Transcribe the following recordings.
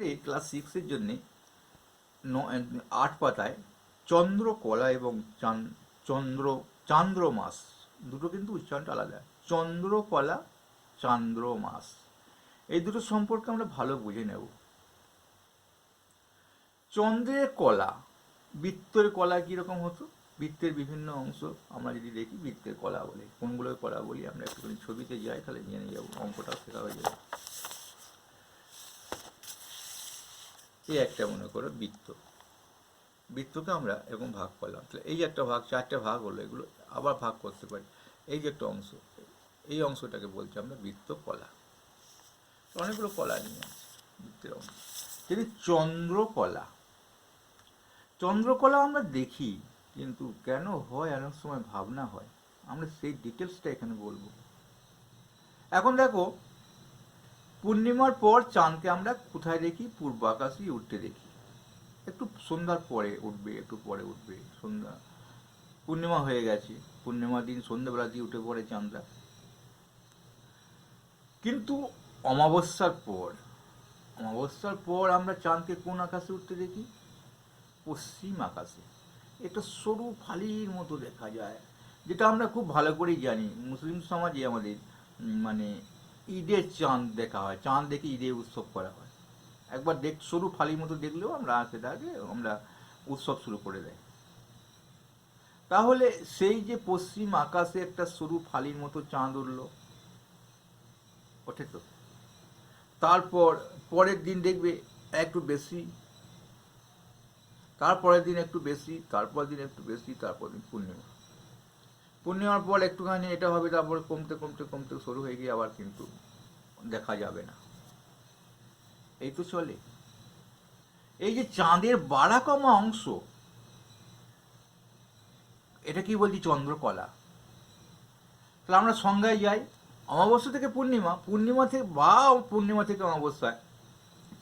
আমাদের ক্লাস সিক্সের জন্যে আট পাতায় চন্দ্রকলা এবং চান- চন্দ্র, চান্দ্র মাস। দুটো কিন্তু উচ্চারণটা আলাদা। চন্দ্রকলা চান্দ্র মাস। এই দুটো সম্পর্কে আমরা ভালো বুঝে নেব। চন্দ্রের কলা, বৃত্তের কলা কীরকম হতো? বৃত্তের বিভিন্ন অংশ আমরা যদি দেখি, বৃত্তের কলা বলে, কোনগুলোর কলা বলি, আমরা একটুখানি ছবিতে যাই, তাহলে জেনে যাব, অঙ্কটা শেখা হয়ে যাবে। এই একটা মনে করো বৃত্ত। বৃত্তকে আমরা এরকম ভাগ করলাম। তাহলে এই একটা ভাগ, চারটে ভাগ হলো, এগুলো আবার ভাগ করতে পারি। এই যে একটা অংশ, এই অংশটাকে বলছি আমরা বৃত্ত কলা। অনেকগুলো কলা নিয়ে আছে বৃত্তের অংশ। যদি চন্দ্রকলা চন্দ্রকলা আমরা দেখি, কিন্তু কেন হয়, অনেক সময় ভাবনা হয়। আমরা সেই ডিটেলসটা এখানে বলব। এখন দেখো পূর্ণিমার পর চাঁদকে আমরা কোথায় দেখি? পূর্ব আকাশেই উঠতে দেখি। একটু সন্ধ্যার পরে উঠবে, একটু পরে উঠবে। সন্ধ্যা, পূর্ণিমা হয়ে গেছে। পূর্ণিমার দিন সন্ধ্যাবেলা দিয়ে উঠে পড়ে চাঁদরা কিন্তু অমাবস্যার পর অমাবস্যার পর আমরা চাঁদকে কোন আকাশে উঠতে দেখি? পশ্চিম আকাশে। এটা সরু ফালির মতো দেখা যায়, যেটা আমরা খুব ভালো করেই জানি। মুসলিম সমাজে আমাদের মানে ঈদের চাঁদ দেখা হয়। চাঁদ দেখে ঈদের উৎসব করা হয়। একবার দেখ, সরু ফালির মতো দেখলেও আমরা সেটাকে আমরা উৎসব শুরু করে দেয়। তাহলে সেই যে পশ্চিম আকাশে একটা সরু ফালির মতো চাঁদ উঠল, ওঠে তো। তারপর পরের দিন দেখবে একটু বেশি, তারপরের দিন একটু বেশি তারপর দিন একটু বেশি তারপর দিন পূর্ণিমা। পূর্ণিমার পর একটুখানি এটা হবে, তারপর কমতে কমতে কমতে শুরু হয়ে গিয়ে আবার কিন্তু দেখা যাবে না। এই তো চলে। এই যে চাঁদের বাড়া কমা অংশ, এটা কি বলছি? চন্দ্রকলা। তাহলে আমরা সংজ্ঞায় যাই। অমাবস্যা থেকে পূর্ণিমা পূর্ণিমা থেকে বা পূর্ণিমা থেকে অমাবস্যায়।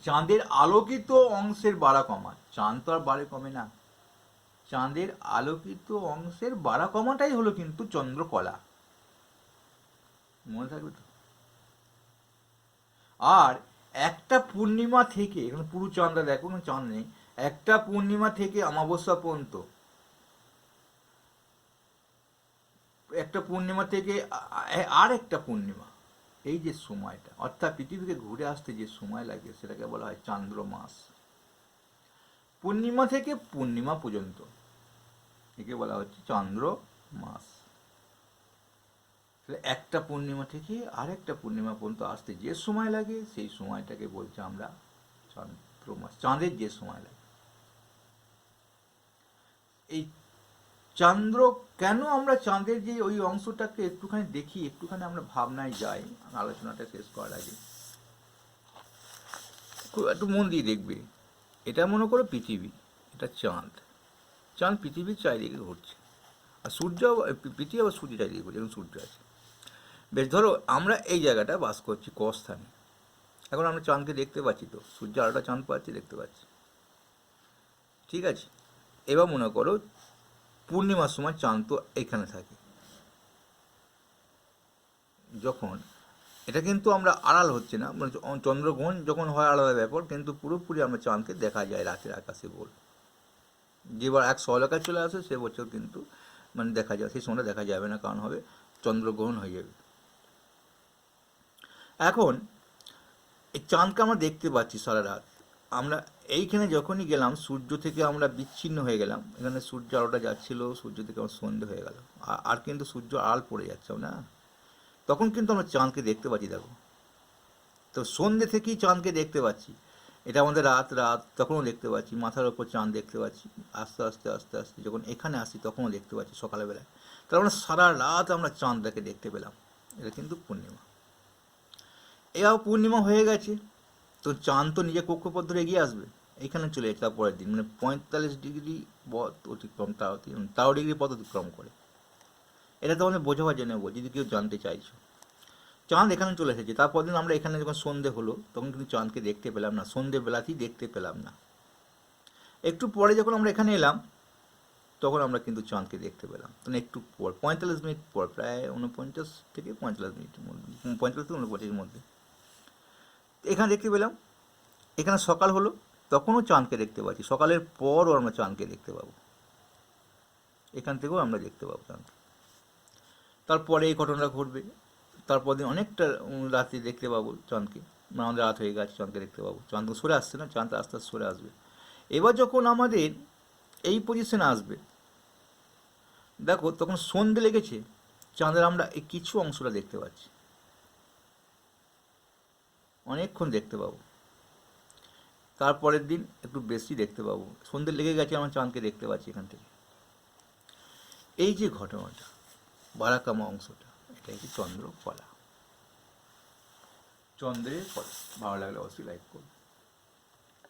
চাঁদের আলোকিত অংশের বাড়া কমা চাঁদ তো আর বাড়ে কমে না। চাঁদের আলোকিত অংশের বাড়া কমাটাই হলো কিন্তু চন্দ্রকলা। মনে থাকবে তো? আর একটা পূর্ণিমা থেকে, এখানে পুরো চাঁদটা দেখো, কোনো চাঁদ নেই, একটা পূর্ণিমা থেকে অমাবস্যা পর্যন্ত, একটা পূর্ণিমা থেকে আর একটা পূর্ণিমা, এই যে সময়টা, অর্থাৎ পৃথিবীকে ঘুরে আসতে যে সময় লাগে, সেটাকে বলা হয় চান্দ্র মাস পূর্ণিমা থেকে পূর্ণিমা পর্যন্ত। একে বলা হচ্ছে চন্দ্র মাস। একটা পূর্ণিমা থেকে আরেকটা পূর্ণিমা পর্যন্ত আসতে যে সময় লাগে, সেই সময়টাকে বলছি আমরা চন্দ্র মাস, চাঁদের যে সময় লাগে। এই চন্দ্র কেন আমরা চাঁদের যে ওই অংশটাকে একটুখানি দেখি, একটুখানি আমরা ভাবনায় যাই, আলোচনাটা শেষ করার আগে। খুব একটু মন দিয়ে দেখবে। এটা মনে করো পৃথিবী, এটা চাঁদ। চাঁদ পৃথিবীর চারিদিকে ঘুরছে। আর সূর্য পৃথিবী আবার সূর্য চারিদিকে ঘুরছে, এবং সূর্য আছে। বেশ, ধরো আমরা এই জায়গাটা বাস করছি ক স্থানে এখন আমরা চাঁদকে দেখতে পাচ্ছি তো, সূর্য আলোটা চাঁদ পাচ্ছি, দেখতে পাচ্ছি। ঠিক আছে? এবার মনে করো পূর্ণিমার সময় চাঁদ তো এখানে থাকে। যখন এটা কিন্তু আমরা আড়াল হচ্ছে না। মানে চন্দ্রগ্রহণ যখন হয় আলাদা ব্যাপার, কিন্তু পুরোপুরি আমরা চাঁদকে দেখা যায় রাতের আকাশে বল। যেবার এক সহলেখা চলে আসে, সে বছর কিন্তু মানে দেখা যায়, সেই সময়টা দেখা যাবে না, কারণ হবে চন্দ্রগ্রহণ হয়ে যাবে। এখন এই চাঁদকে আমরা দেখতে পাচ্ছি সারা রাত। আমরা এইখানে যখনই গেলাম, সূর্য থেকে আমরা বিচ্ছিন্ন হয়ে গেলাম। এখানে সূর্য আলোটা যাচ্ছিল, সূর্য থেকে আমার সন্ধে হয়ে গেল। আর কিন্তু সূর্য আল পড়ে যাচ্ছে, না? তখন কিন্তু আমরা চাঁদকে দেখতে পাচ্ছি, দেখো। তো সন্ধে থেকেই চাঁদকে দেখতে পাচ্ছি। এটা আমাদের রাত রাত তখনও দেখতে পাচ্ছি, মাথার ওপর চাঁদ দেখতে পাচ্ছি, আস্তে আস্তে আস্তে আস্তে যখন এখানে আসি তখনও দেখতে পাচ্ছি সকালবেলায়। তার মানে সারা রাত আমরা চাঁদটাকে দেখতে পেলাম। এটা কিন্তু পূর্ণিমা। এবার পূর্ণিমা হয়ে গেছে, তো চাঁদ তো নিজের কক্ষপথ ধরে এগিয়ে আসবে। এখানে চলে যাচ্ছে তার পরের দিন মানে পঁয়তাল্লিশ ডিগ্রি পথ অতিক্রম, তাও তাও ডিগ্রি পথ অতিক্রম করে। এটা তো আমাদের বোঝাবার জন্য বলছি যদি কেউ জানতে চাইছো। চাঁদ এখানে চলে এসেছে, তারপর দিন আমরা এখানে যখন সন্ধে হলো, তখন কিন্তু চাঁদকে দেখতে পেলাম না, সন্ধে বেলাতেই দেখতে পেলাম না। একটু পরে যখন আমরা এখানে এলাম, তখন আমরা কিন্তু চাঁদকে দেখতে পেলাম। তখন একটু পর, পঁয়তাল্লিশ মিনিট পর, প্রায় উনপঞ্চাশ থেকে পঁয়তাল্লিশ মিনিটের মধ্যে পঁয়তাল্লিশ থেকে উনপঞ্চাশের মধ্যে। এখানে দেখতে পেলাম, এখানে সকাল হলো, তখনও চাঁদকে দেখতে পাচ্ছি। সকালের পরও আমরা চাঁদকে দেখতে পাবো। এখান থেকেও আমরা দেখতে পাবো চাঁদকে। তারপরে এই ঘটনাটা ঘটবে। তারপর দিন অনেকটা রাতে দেখতে পাবো চাঁদকে মানে আমাদের রাত হয়ে গেছে চাঁদকে দেখতে পাবো। চাঁদ তো সরে আসছে না চাঁদ আস্তে আস্তে সরে আসবে। এবার যখন আমাদের এই পজিশনে আসবে, দেখো তখন সন্ধে লেগেছে চাঁদের আমরা এই কিছু অংশটা দেখতে পাচ্ছি। অনেকক্ষণ দেখতে পাবো। তারপরের দিন একটু বেশি দেখতে পাবো। সন্ধে লেগে গেছে, আমরা চাঁদকে দেখতে পাচ্ছি এখান থেকে। এই যে ঘটনাটা বারাকামা অংশটা এটা হচ্ছে চন্দ্রকলা। চন্দ্রের কলা ভালো লাগলে অবশ্যই লাইক করুন